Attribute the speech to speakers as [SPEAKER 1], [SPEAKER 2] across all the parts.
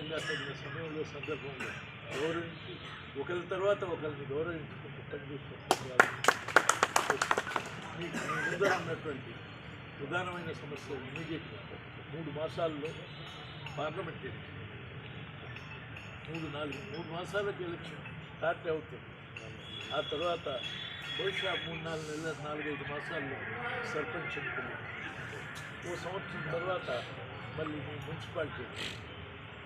[SPEAKER 1] ఖచ్చితంగా తగిన సమయంలో సందర్భంలో గౌరవించి ఒకరి తర్వాత ఒకరిని గౌరవించుకుంటూ పనిచేస్తున్నారు మీకు ముందర ఉన్నటువంటి ప్రధానమైన సమస్య ఇమీడియట్ మూడు మాసాల్లో పార్లమెంట్ మూడు నాలుగు మూడు మాసాలకు ఎలక్షన్ స్టార్ట్ అవుతుంది. ఆ తర్వాత బహుశా మూడు నాలుగు నెలల నాలుగైదు మాసాల్లో సర్పంచ్ ఎన్నికలు. ఓ సంవత్సరం తర్వాత మళ్ళీ మున్సిపాలిటీ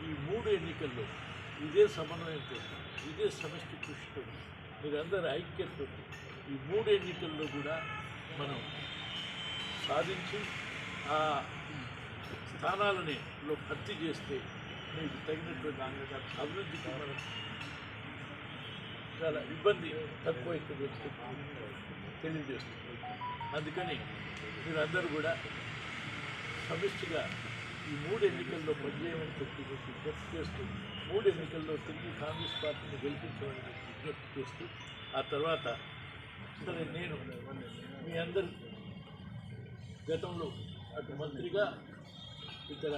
[SPEAKER 1] ఈ మూడు ఎన్నికల్లో ఇదే సమన్వయంతో ఇదే సమష్టి కృషితో మీరందరూ ఐక్యతతో ఈ మూడు ఎన్నికల్లో కూడా మనం సాధించి ఆ స్థానాలని లో భర్తీ చేస్తే మీకు తగినటువంటి అభివృద్ధికి మనం చాలా ఇబ్బంది తక్కువ అవుతుంది తెలియజేస్తుంది అందుకని మీరందరూ కూడా సమిష్టిగా ఈ మూడు ఎన్నికల్లో పనిచేయమని చెప్పి విజ్ఞప్తి చేస్తూ మూడు ఎన్నికల్లో తిరిగి కాంగ్రెస్ పార్టీని గెలిపించమని విజ్ఞప్తి చేస్తూ ఆ తర్వాత సరే నేను మీ అందరి గతంలో అటు మంత్రిగా ఇతర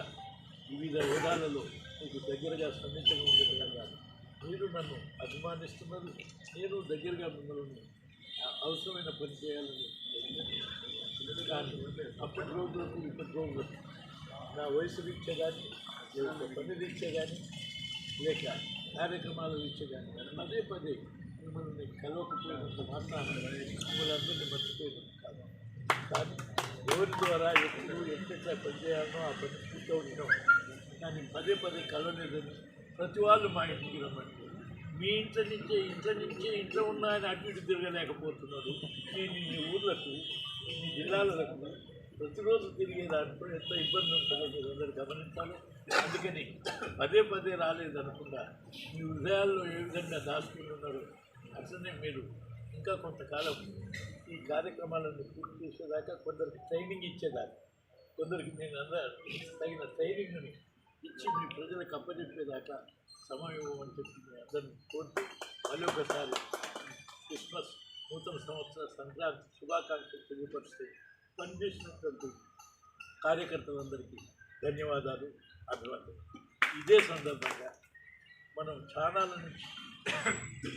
[SPEAKER 1] వివిధ విధాలలో మీకు దగ్గరగా స్పందించడం ఉండేది మీరు నన్ను అభిమానిస్తున్నారు. నేను దగ్గరగా మిమ్మల్ని అవసరమైన పని చేయాలని. కానీ అప్పటి రోజులకు ఇప్పటి రోజులకు నా వయసు రీత్యా కానీ లేకపోతే పని రీత్యా కానీ లేక కార్యక్రమాల రీత్యా కానీ పదే పదే మిమ్మల్ని కలవకపోయినంత మాత్రాన మిమ్మల్ని మర్చిపోయినంత కాదు కానీ ఎవరి ద్వారా ఎప్పుడు ఎంతెట్లా పనిచేయాలనో ఆ పని పూర్తవుతున్నాం కానీ పదే పదే కలవలేదని ప్రతి వాళ్ళు మా ఇంటికి రమ్మంటారు మీ ఇంట్లో నుంచే ఇంట్లో నుంచే ఇంట్లో ఉన్న ఆయన అటు ఇటు తిరగలేకపోతున్నాడు నేను ఈ ఊర్లకు ఇన్ని జిల్లాలకు ప్రతిరోజు తిరిగే దాంట్లో ఎంత ఇబ్బంది ఉంటుందో మీరు అందరూ గమనించాలి. అందుకని పదే పదే రాలేదనకుండా మీ హృదయాల్లో ఏ విధంగా దాచుకుని ఉన్నారో అట్లనే మీరు ఇంకా కొంతకాలం ఈ కార్యక్రమాలను పూర్తి చేసేదాకా కొందరికి ట్రైనింగ్ ఇచ్చేదాకా కొందరికి నేను అందరూ తగిన ట్రైనింగ్ని ఇచ్చి మీ ప్రజలకు అప్పచెప్పేదాకా సమయం ఇవ్వమని చెప్పి మీ అందరిని కోరుతూ మళ్ళీ ఒకసారి క్రిస్మస్ నూతన సంవత్సర సంక్రాంతి శుభాకాంక్షలు తెలియపరుస్తూ పనిచేసినటువంటి కార్యకర్తలందరికీ ధన్యవాదాలు అభివాదాలు ఇదే సందర్భంగా మనం ఛానాల నుంచి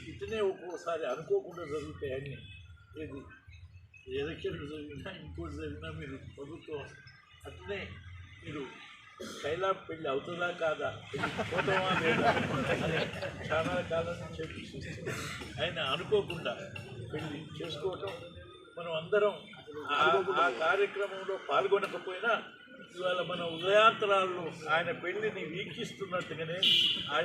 [SPEAKER 1] ఇతనే ఒక్కోసారి అనుకోకుండా జరుగుతాయని ఏది ఎలక్షన్లు జరిగినా ఇంకోటి జరిగినా మీరు ప్రభుత్వం అట్లనే మీరు కైలా పెళ్ళి అవుతుందా కాదా పోతామా లేదా అని చాలా కాలం నుంచి చెప్పి ఆయన అనుకోకుండా పెళ్ళి చేసుకోవటం మనం అందరం ఆ- ఆ కార్యక్రమంలో పాల్గొనకపోయినా ఇవాళ మన ఉదయాంతరాల్లో ఆయన పెళ్ళిని వీక్షిస్తున్నట్టుగానే ఆయన